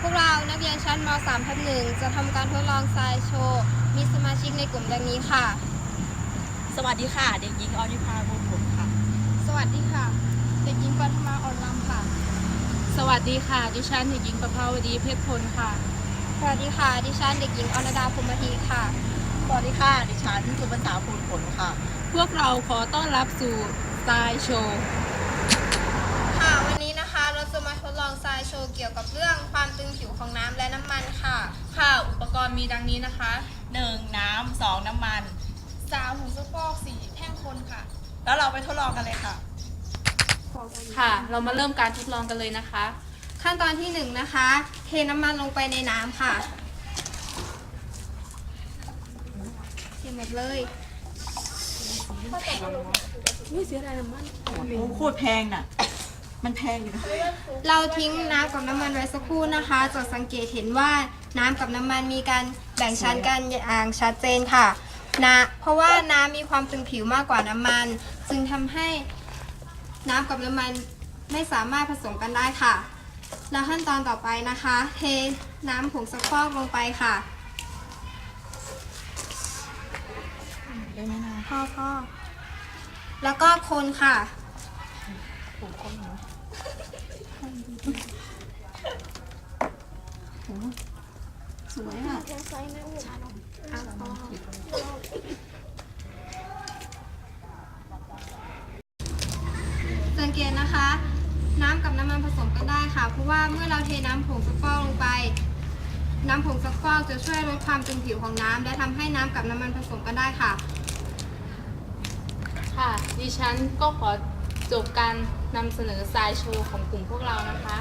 ค่ะพวกเรานักเรียนชั้นม .3 ทับหนึ่งจะทำการทดลองทรายโชว์ มีสมาชิกในกลุ่มดังนี้ค่ะ สวัสดีค่ะ เด็กหญิงออนิพาบุญผลค่ะ สวัสดีค่ะ เด็กหญิงปัทมาอ่อนลำค่ะ สวัสดีค่ะ ดิฉันเด็กหญิงประภาวดีเพชรพลค่ะ สวัสดีค่ะ ดิฉันเด็กหญิงอรดาพรหมทีค่ะ สวัสดีค่ะ ดิฉันสุภาษาภูลผลค่ะ พวกเราขอต้อนรับสู่สไตล์โชว์ และน้ำมันค่ะ ค่ะอุปกรณ์มีดังนี้นะคะ 1. น้ำ 2. น้ำมัน สาวหูสะโพกสีแท่งคนค่ะ แล้วเราไปทดลองกันเลยค่ะ ค่ะ เรามาเริ่มการทดลองกันเลยนะคะ ขั้นตอนที่หนึ่งนะคะ เทน้ำมันลงไปในน้ำค่ะ เทหมดเลยโอ้โคตรแพงน่ะ มันแพงอยู่นะเราทิ้งน้ำกับน้ำมันไว้สักครู่นะคะจะสังเกตเห็นว่าน้ำกับน้ำมันมีการแบ่งชั้นกันอย่างชัดเจนค่ะนะเพราะว่าน้ำมีความตึงผิวมากกว่าน้ำมัน จึงทำให้น้ำกับน้ำมันไม่สามารถผสมกันได้ค่ะ แล้วขั้นตอนต่อไปนะคะ เทน้ำผงซักฟอกลงไปค่ะได้ไหมนะพ่อพ่อแล้วก็คนค่ะ วยอะสังเกตนะคะ น้ำกับน้ำมันผสมกันได้ค่ะ เพราะว่าเมื่อเราเทน้ำผงซักฟอกลงไป น้ำผงซักฟอกจะช่วยลดความตึงผิวของน้ำและทำให้น้ำกับน้ำมันผสมกันได้ค่ะ ค่ะ ดิฉันก็ขอจบการนำเสนอสไตล์โชว์ของกลุ่มพวกเรานะคะ